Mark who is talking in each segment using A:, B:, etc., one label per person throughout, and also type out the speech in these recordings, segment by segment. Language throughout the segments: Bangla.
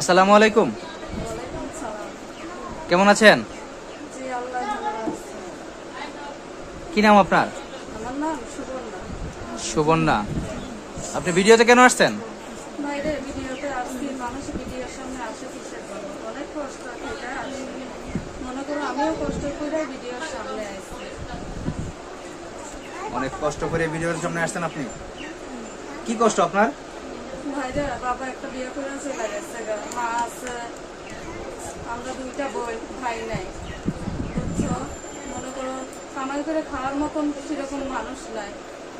A: আসসালামু আলাইকুম। কেমন আছেন? কি নাম আপনার?
B: সুবর্ণা।
A: আপনি ভিডিওতে কেন আসছেন?
B: অনেক কষ্ট করে ভিডিওর সামনে
A: আসছেন আপনি? কি কষ্ট আপনার?
B: ভাইরে বাবা একটা বিয়ে করে চলে গেছে মা আছে আমরা দুইটা বই ভাই নাই। বুঝছ? মনে করো কামাই করে খাওয়ার মতন সেরকম মানুষ নাই।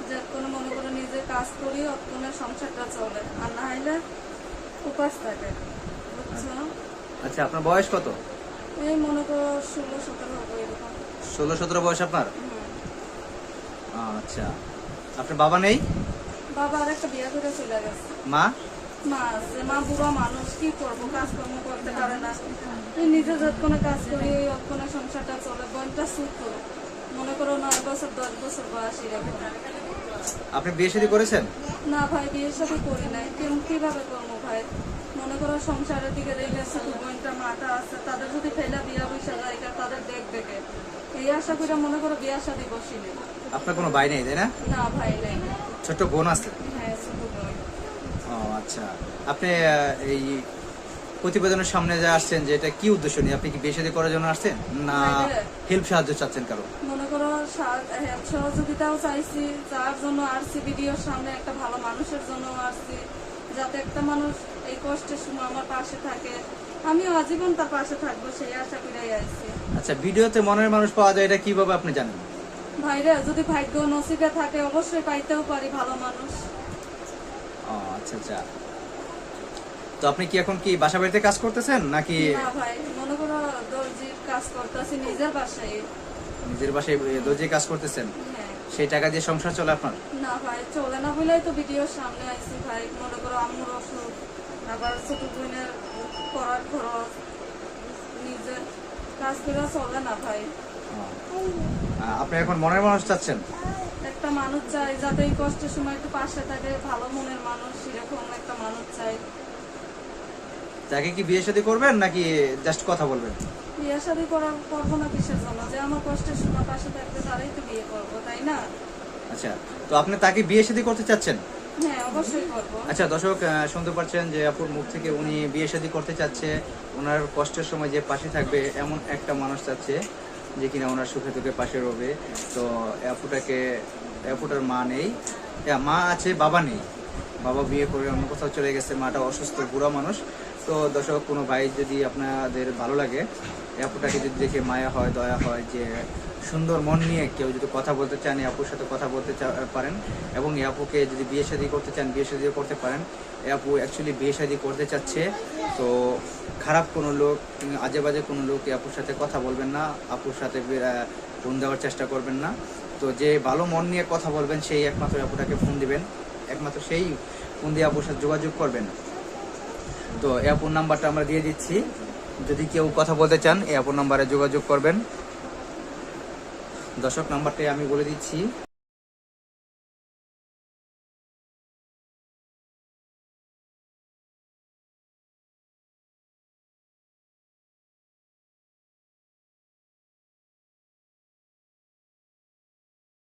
B: যে কোনো মনে করো নিজে কাজ করি সংসারটা চলে। আর না হইলে উপাস থাকে বুঝছ?
A: আচ্ছা আপনার বয়স কত?
B: এই মনে করো ষোলো সতেরো হবে এরকম।
A: ষোলো সতেরো বয়স আপনার। আচ্ছা। আপনার বাবা নেই?
B: বাবা আর একটা বিয়ে করে চলে গেছে।
A: মা?
B: মা আছে। মা বুড়ো মানুষ কি করব? কাজকর্ম করতে পারে না। নিজে যতক্ষণে কাজ করি অতক্ষণে সংসারটা চলে বোনটা সুখ মনে করো নয় বছর দশ বছর বয়স এরকম।
A: আপনি বিয়ে শাদী করেছেন?
B: না ভাই বিয়ের সাথে করি নাই। কেমন কীভাবে করব ভাই? মনে করো সংসারের দিকে শুধু বোনটা মাটা আছে। তাদের যদি ফেলা বিয়া বসে যায় তাদের দেখ দেখে এই আশা করে মনে করো বিয়ার সাথে বসিনি।
A: আপনার কোনো ভাই নেই তাই না?
B: না ভাই নেই।
A: ছোট্ট বোন আছে?
B: হ্যাঁ
A: ও আচ্ছা। আপনি এই প্রতিবেদনের সামনে যে আসছেন যে এটা কি উদ্দেশ্য নিয়ে? আপনি কি বিয়ে করার জন্য আসছেন? না। হেল্প সাহায্য চাচ্ছেন কারও?
B: মনে করো সহযোগিতাও চাইছি যার জন্য আসছি ভিডিওর সামনে একটা ভালো মানুষের জন্য আসছি যাতে একটা মানুষ এই কষ্টের সময় আমার পাশে থাকে। আমিও আজীবন তার পাশে থাকব সেই আশা আসছি
A: আচ্ছা ভিডিওতে মনের মানুষ পাওয়া যায় এটা কীভাবে আপনি জানেন?
B: ভাইরা যদি ভাগ্য নসিবে থাকে অবশ্যই পাইতেও পারি ভালো মানুষ।
A: ও আচ্ছা আচ্ছা। তো আপনি কি এখন কি বাসা বাড়িতে কাজ করতেছেন নাকি?
B: না ভাই মনে করো দর্জির কাজ করতেছি নিজের বাসায়।
A: নিজের বাসায় দর্জি কাজ করতেছেন?
B: হ্যাঁ।
A: সেই টাকা দিয়ে সংসার চলে আপনার?
B: না ভাই চলে না বলেই তো ভিডিওর সামনে আইছি ভাই। মনে করো আম্মুর অসুখ আবার ছোট বোনের পড়ার খরচ নিজে কাজ করে চলে না ভাই।
A: আপনি এখন মনের মানুষ চাচ্ছেন?
B: একটা মানুষ চাই যাতে এই কষ্টের সময় একটু পাশে থাকে ভালো মনের মানুষ সেরকম একটা মানুষ চাই।
A: তাকে কি বিয়ে শাদী করবেন নাকি জাস্ট কথা বলবেন?
B: বিয়ে শাদী করার করব না কিসের জন্য? যে আমার কষ্টের সময় পাশে থাকবে তারাই তো বিয়ে করব তাই না?
A: আচ্ছা তো আপনি তাকে বিয়ে শাদী করতে চাচ্ছেন?
B: হ্যাঁ
A: আচ্ছা দর্শক শুনতে পাচ্ছেন যে আপুর মুখ থেকে উনি বিয়ে শাদী করতে চাচ্ছে। ওনার কষ্টের সময় যে পাশে থাকবে এমন একটা মানুষ চাচ্ছে। যে কিনা ওনার সুখে দুঃখে পাশে রবে। তো এই আপুটাকে মা নেই। হ্যাঁ, মা আছে বাবা নেই। বাবা বিয়ে করে অন্য কোথাও চলে গেছে মাটা অসুস্থ বুড়া মানুষ। তো দর্শক, কোনো ভাই যদি আপনাদের ভালো লাগে এই আপুটাকে যদি দেখে মায়া হয়, দয়া হয়, যে সুন্দর মন নিয়ে কেউ যদি কথা বলতে চান আপুর সাথে কথা বলতে পারেন এবং আপুকে যদি বিয়ে শাদি করতে চান, বিয়ে শাদীও করতে পারেন। আপু অ্যাকচুয়ালি বিয়ে শাদি করতে চাচ্ছে। তো খারাপ কোনো লোক আজে বাজে কোনো লোক আপুর সাথে কথা বলবেন না আপুর সাথে ফোন দেওয়ার চেষ্টা করবেন না। তো যে ভালো মন নিয়ে কথা বলবেন, সেই একমাত্র এই আপুটাকে ফোন দিবেন। একমাত্র সেই ফোন দিয়ে আপুর সাথে যোগাযোগ করবেন। তো এই নাম্বারটা আমরা দিয়ে দিচ্ছি। যদি কেউ কথা বলতে চান, এই নাম্বারে যোগাযোগ করবেন। দর্শক, নাম্বারটাই আমি বলে দিচ্ছি।